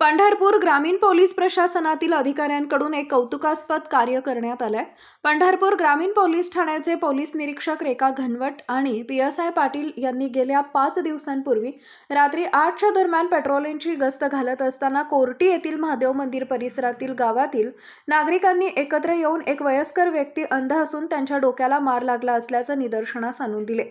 पंढरपूर ग्रामीण पोलीस प्रशासनातील अधिकाऱ्यांकडून एक कौतुकास्पद कार्य करण्यात आलंय. पंढरपूर ग्रामीण पोलीस ठाण्याचे पोलीस निरीक्षक रेखा घनवट आणि पी एस आय पाटील यांनी गेल्या पाच दिवसांपूर्वी रात्री आठच्या दरम्यान पेट्रोलिंगची गस्त घालत असताना कोर्टी येथील महादेव मंदिर परिसरातील गावातील नागरिकांनी एकत्र येऊन एक वयस्कर व्यक्ती अंध असून त्यांच्या डोक्याला मार लागला असल्याचं निदर्शनास आणून दिले.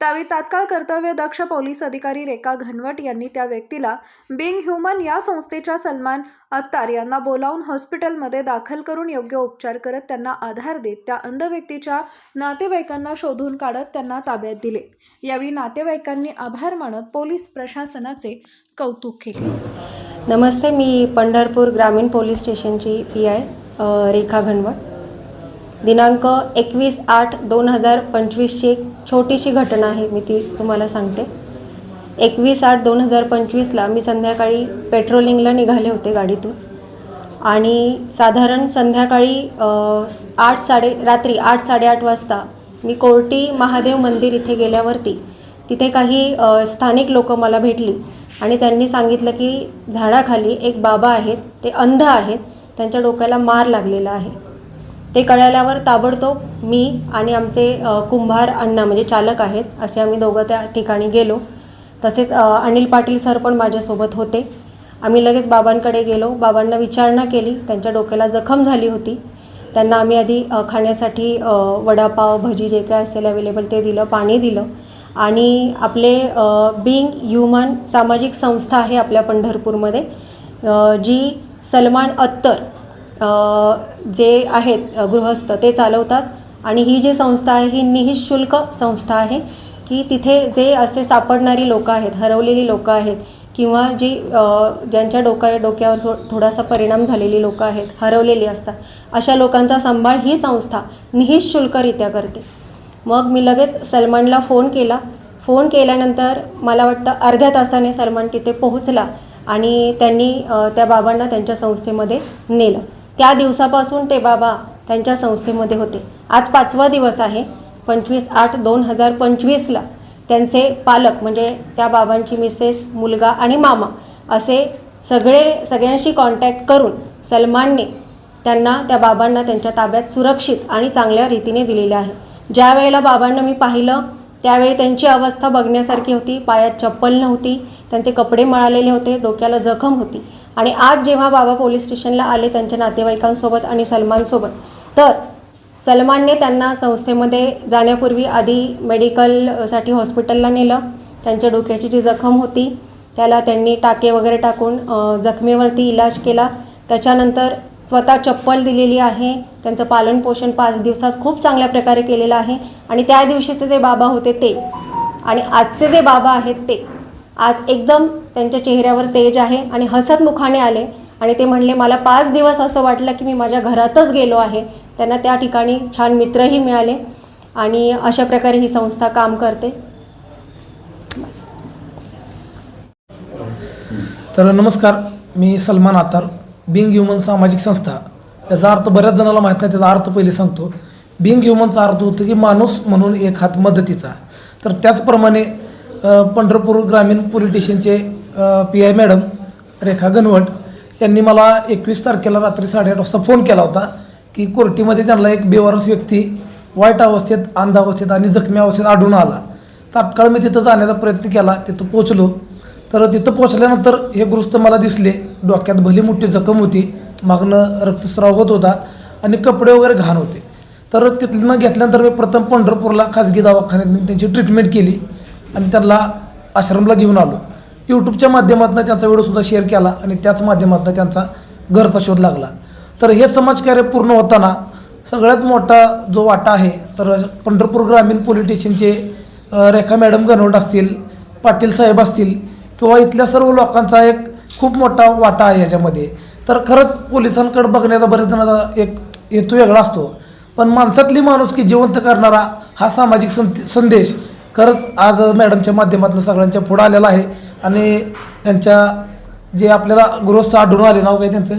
त्यावेळी तात्काळ कर्तव्य दक्ष पोलीस अधिकारी रेखा घनवट यांनी त्या व्यक्तीला बिंग ह्युमन या संस्थेच्या सलमान अत्तार यांना बोलावून हॉस्पिटलमध्ये दाखल करून योग्य उपचार करत त्यांना आधार देत त्या अंध व्यक्तीच्या नातेवाईकांना शोधून काढत त्यांना ताब्यात दिले. यावेळी नातेवाईकांनी आभार मानत पोलीस प्रशासनाचे कौतुक केले. नमस्ते मी पंढरपूर ग्रामीण पोलीस स्टेशनची पी आय रेखा घनवट. दिनांक एकवीस आठ दोन हजार पंचवीसची एक छोटीशी घटना आहे मी ती तुम्हाला सांगते. एकवीस आठ दोन हजार पंचवीसला मी संध्याकाळी पेट्रोलिंगला निघाले होते गाडीतून. आणि साधारण संध्याकाळी आठ साडे रात्री आठ साडेआठ वाजता मी कोर्टी महादेव मंदिर इथे गेल्यावरती तिथे काही स्थानिक लोक मला भेटली आणि त्यांनी सांगितलं की झाडाखाली एक बाबा आहेत ते अंध आहेत त्यांच्या डोक्याला मार लागलेला आहे. ते कळाल्यावर ताबडतोब मी आणि आमचे कुंभार अण्णा म्हणजे चालक आहेत असे आम्ही दोघं त्या ठिकाणी गेलो. तसेच अनिल पाटील सर पण माझ्यासोबत होते. आम्ही लगेच बाबांकडे गेलो. बाबांना विचारणा केली. त्यांच्या डोक्याला जखम झाली होती. त्यांना आम्ही आधी खाण्यासाठी वडापाव भजी जे काय असेल अवेलेबल ते दिलं पाणी दिलं. आणि आपले बिंग ह्युमन सामाजिक संस्था आहे आपल्या पंढरपूरमध्ये जी सलमान अत्तर जे आहेत गृहस्थ ते चालवतात. आणि ही जी संस्था आहे ही निःशुल्क संस्था आहे. की तिथे जे असे सापडणारी लोकं आहेत हरवलेली लोकं आहेत किंवा जी ज्यांच्या डोक्या डोक्यावर थो थोडासा परिणाम झालेली लोकं आहेत हरवलेली असतात अशा लोकांचा सांभाळ ही संस्था निःशुल्करित्या करते. मग मी लगेच सलमानला फोन केला. फोन केल्यानंतर मला वाटतं अर्ध्या तासाने सलमान तिथे पोहोचला आणि त्यांनी त्या बाबांना त्यांच्या संस्थेमध्ये नेलं. त्या दिवसापासून ते बाबा त्यांच्या संस्थेमध्ये होते. आज पाचवा दिवस आहे. पंचवीस आठ दोन हजार पंचवीसला त्यांचे पालक म्हणजे त्या बाबांची मिसेस मुलगा आणि मामा असे सगळे सगळ्यांशी कॉन्टॅक्ट करून सलमानने त्यांना त्या बाबांना त्यांच्या ताब्यात सुरक्षित आणि चांगल्या रीतीने दिलेले आहे. ज्या वेळेला बाबांना मी पाहिलं त्यावेळी त्यांची अवस्था बघण्यासारखी होती. पायात चप्पल नव्हती. त्यांचे कपडे मळालेले होते. डोक्याला जखम होती. आणि आज जेव्हा बाबा पोलीस स्टेशनला आले त्यांच्या नातेवाईकांसोबत आणि सलमानसोबत तर सलमानने त्यांना संस्थेमध्ये जाण्यापूर्वी आधी मेडिकलसाठी हॉस्पिटलला नेलं. त्यांच्या डोक्याची जी जखम होती त्याला त्यांनी टाके वगैरे टाकून जखमेवरती इलाज केला. त्याच्यानंतर स्वतः चप्पल दिलेली आहे. त्यांचं पालनपोषण पाच दिवसात खूप चांगल्या प्रकारे केलेलं आहे. आणि त्या दिवशीचे जे बाबा होते ते आणि आजचे जे बाबा आहेत ते आज एकदम त्यांच्या चेहऱ्यावर तेज आहे आणि हसत मुखाने आले. आणि ते म्हणले मला पाच दिवस असं वाटलं की मी माझ्या घरातच गेलो आहे. त्यांना त्या ठिकाणी छान मित्रही मिळाले आणि अशा प्रकारे ही संस्था काम करते. तर नमस्कार मी सलमान आतार बिंग ह्युमन सामाजिक संस्था. याचा अर्थ बऱ्याच जणाला माहीत नाही त्याचा अर्थ पहिले सांगतो. बिंग ह्युमनचा अर्थ होतो की माणूस म्हणून एक हात मदतीचा. तर त्याचप्रमाणे पंढरपूर ग्रामीण पोलीस स्टेशनचे P I madam Rekha Ganwat यांनी मला एकवीस तारखेला रात्री साडेआठ वाजता फोन केला होता. की कोर्टीमध्ये त्यांना एक बेवारस व्यक्ती वाईट अवस्थेत अंध अवस्थेत आणि जखमी अवस्थेत आढळून आला. तात्काळ मी तिथं जाण्याचा प्रयत्न केला तिथं पोचलो तर तिथं पोचल्यानंतर हे गृहस्थ मला दिसले. डोक्यात भली मोठी जखम होती मागणं रक्तस्राव होत होता आणि कपडे वगैरे घाण होते. तर तिथनं घेतल्यानंतर मी प्रथम पंढरपूरला खाजगी दवाखान्यात मी त्यांची ट्रीटमेंट केली आणि त्यांना आश्रमला घेऊन आलो. यूट्यूबच्या माध्यमातून त्यांचा व्हिडिओसुद्धा शेअर केला आणि त्याच माध्यमातून त्यांचा घरचा शोध लागला. तर हे समाजकार्य पूर्ण होताना सगळ्यात मोठा जो वाटा आहे तर पंढरपूर ग्रामीण पोलीस स्टेशनचे रेखा मॅडम गणवट असतील पाटील साहेब असतील किंवा इथल्या सर्व लोकांचा एक खूप मोठा वाटा आहे याच्यामध्ये. तर खरंच पोलिसांकडे बघण्याचा बरेच जणांचा एक हेतू वेगळा असतो. पण माणसातली माणूस की जिवंत करणारा हा सामाजिक संत संदेश खरंच आज मॅडमच्या माध्यमातून सगळ्यांच्या पुढं आलेला आहे. आणि त्यांच्या जे आपल्याला गृहस्थ आढळून आले नाव काय त्यांचं?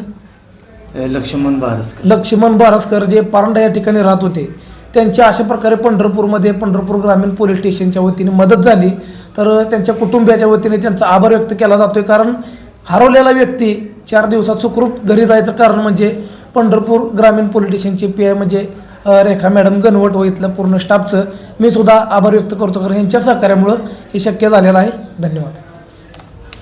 लक्ष्मण बारसकर. लक्ष्मण बारसकर जे पारंडा या ठिकाणी राहत होते त्यांच्या अशा प्रकारे पंढरपूरमध्ये पंढरपूर ग्रामीण पोलीस स्टेशनच्या वतीने मदत झाली. तर त्यांच्या कुटुंबियाच्या वतीने त्यांचा आभार व्यक्त केला जातोय. कारण हरवलेला व्यक्ती चार दिवसात सुखरूप घरी जायचं कारण म्हणजे पंढरपूर ग्रामीण पोलीस स्टेशनचे पी आय म्हणजे रेखा मॅडम गणवट व इथलं पूर्ण स्टाफचं मी सुद्धा आभार व्यक्त करतो. कारण यांच्या सहकार्यामुळं हे शक्य झालेलं आहे. धन्यवाद.